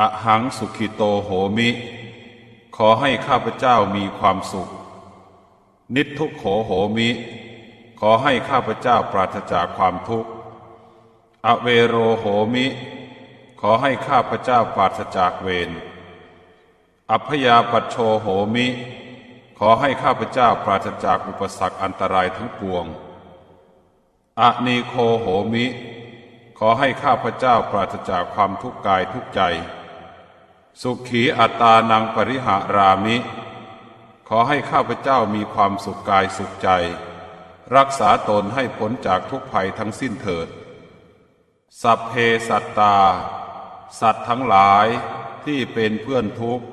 อะหังสุขิโตโหมิ ขอให้ข้าพเจ้ามีความสุข นิทุกโขโหมิ ขอให้ข้าพเจ้าปราศจากความทุกข์ อเวโรโหมิ ขอให้ข้าพเจ้าปราศจากเวร อัพยาปัชโชโหมิ ขอให้ข้าพเจ้าปราศจากอุปสรรคอันตรายทั้งปวงอะนีโคโหมิ ขอให้ข้าพเจ้าปราศจากความทุกข์กายทุกใจ สุขีอัตานังปริหารามิ ขอให้ข้าพเจ้ามีความสุขกายสุขใจ รักษาตนให้พ้นจากทุกภัยทั้งสิ้นเถิด สัพเพสัตตา สัตว์ทั้งหลายที่เป็นเพื่อนทุกข์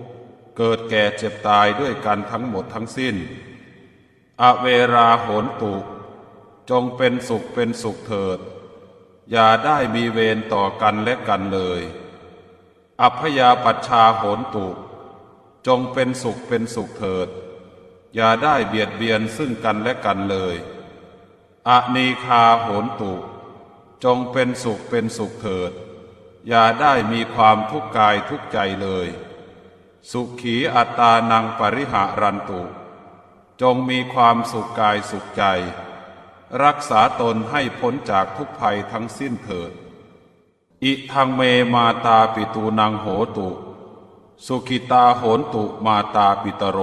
เกิดแก่เจ็บตายด้วยกันทั้งหมดทั้งสิ้น อเวราโหนตุ จงเป็นสุขเป็นสุขเถิด อย่าได้มีเวรต่อกันและกันเลย อัพยาปัชชาโหนตุ จงเป็นสุขเป็นสุขเถิด อย่าได้เบียดเบียนซึ่งกันและกันเลยอนีคาโหนตุ จงเป็นสุขเป็นสุขเถิด อย่าได้มีความทุกข์กายทุกข์ใจเลย สุขีอัตานังปริหารันตุ จงมีความสุขกายสุขใจ รักษาตนให้พ้นจากทุกภัยทั้งสิ้นเถิด อิทังเมมาตาปิตูนังโหตุ สุขิตาโหนตุมาตาปิตโร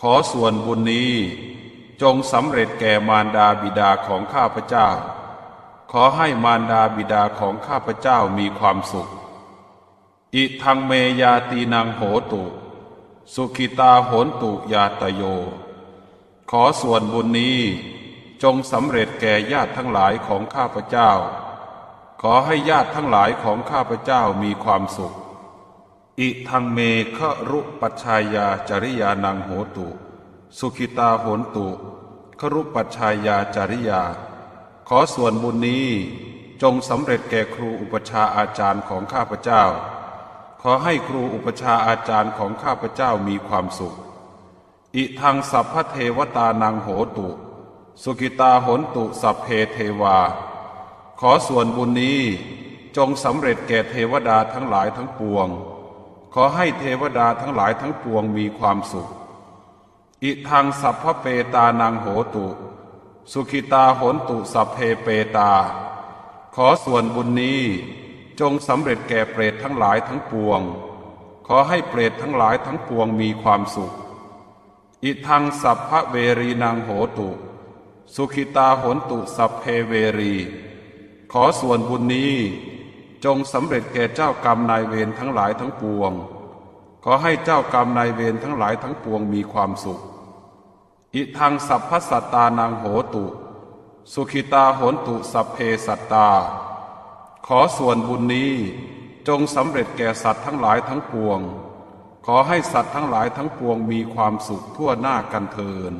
ขอส่วนบุญนี้จงสำเร็จแก่มารดาบิดาของข้าพเจ้า ขอให้มารดาบิดาของข้าพเจ้ามีความสุข อิทังเมยาตีนังโหตุ สุขิตาโหนตุยาตโย ขอส่วนบุญนี้จงสำเร็จแก่ญาติทั้งหลายของข้าพเจ้า ขอให้ญาติทั้งหลายของข้าพเจ้ามีความสุข อิทังเมฆรุปัชชายาจริยานังโหตุ สุขิตาโหนตุ ครุปัชชายาจริยา ขอส่วนบุญนี้จงสำเร็จแก่ครูอุปชาอาจารย์ของข้าพเจ้า ขอให้ครูอุปชาอาจารย์ของข้าพเจ้ามีความสุข อิทังสัพพเทวตานังโหตุ สุกิตาโหนตุสัพเพเทวา ขอส่วนบุญนี้จงสำเร็จแก่เทวดาทั้งหลายทั้งปวง ขอให้เทวดาทั้งหลายทั้งปวงมีความสุข อิทังสัพพเปตานังโหตุ สุขิตาโหนตุสัพเพเปตา ขอส่วนบุญนี้จงสำเร็จแก่เปรตทั้งหลายทั้งปวง ขอให้เปรตทั้งหลายทั้งปวงมีความสุข อิทังสัพพเวรีนางโหตุ สุขิตาโหนตุสัพเพเวรี ขอส่วนบุญนี้จงสำเร็จแก่เจ้ากรรมนายเวรทั้งหลายทั้งปวง ขอให้เจ้ากรรมนายเวรทั้งหลายทั้งปวงมีความสุข อิทังสัพพสัตตานังโหตุ สุขิตาโหนตุสัพเพสัตตา ขอส่วนบุญนี้จงสำเร็จแก่สัตว์ทั้งหลายทั้งปวง ขอให้สัตว์ทั้งหลายทั้งปวงมีความสุขทั่วหน้ากันเทิน